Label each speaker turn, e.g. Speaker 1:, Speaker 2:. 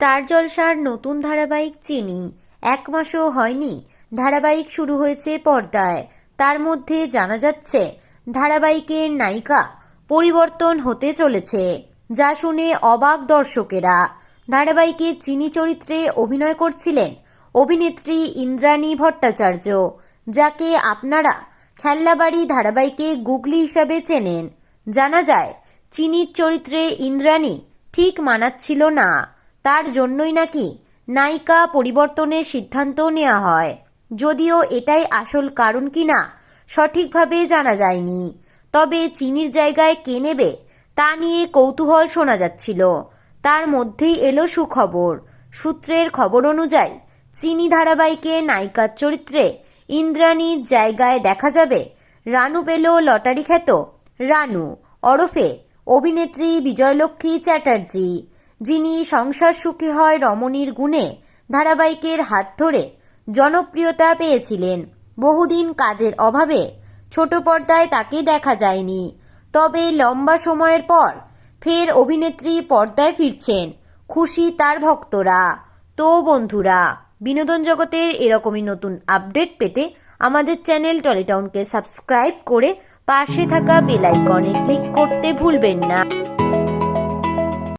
Speaker 1: Star জলসার নতুন ধারাবাহিক চিনি। এক মাসও হয়নি। ধারাবাহিক শুরু হয়েছে পর্দায়। তার মধ্যে জানা যাচ্ছে, ধারাবাহিকের নায়িকা পরিবর্তন হতে চলেছে, যা শুনে অবাক দর্শকেরা। ধারাবাহিকে চিনি চরিত্রে অভিনয় করছিলেন অভিনেত্রী ইন্দ্রাণী ভট্টাচার্য, যাকে আপনারা খেলনাবাড়ি ধারাবাহিকে গুগলি হিসাবে চেনেন। জানা যায়, চিনির চরিত্রে ইন্দ্রাণী ঠিক মানাচ্ছিল না। তার জন্যই নাকি নায়িকা পরিবর্তনের সিদ্ধান্ত নেওয়া হয়। যদিও এটাই আসল কারণ কিনা সঠিকভাবে জানা যায়নি। তবে চিনির জায়গায় কে নেবে তা নিয়ে কৌতূহল শোনা যাচ্ছিল। তার মধ্যেই এলো সুখবর। সূত্রের খবর অনুযায়ী চিনি ধারাবাহিকে নায়িকার চরিত্রে ইন্দ্রাণীর জায়গায় দেখা যাবে রানু পেল লটারি খ্যাত রানু। ওরফে অভিনেত্রী বিজয়লক্ষ্মী চ্যাটার্জি। যিনি সংসার সুখী হয় রমণীর গুণে ধারাবাহিকের হাত ধরে জনপ্রিয়তা পেয়েছিলেন। বহুদিন কাজের অভাবে ছোট পর্দায় তাকে দেখা যায়নি। তবে লম্বা সময়ের পর ফের অভিনেত্রী পর্দায় ফিরছেন। খুশি তার ভক্তরা। তো বন্ধুরা, বিনোদন জগতের এরকমই নতুন আপডেট পেতে আমাদের চ্যানেল টলিটাউনকে সাবস্ক্রাইব করে পাশে থাকা বেল আইকনে ক্লিক করতে ভুলবেন না।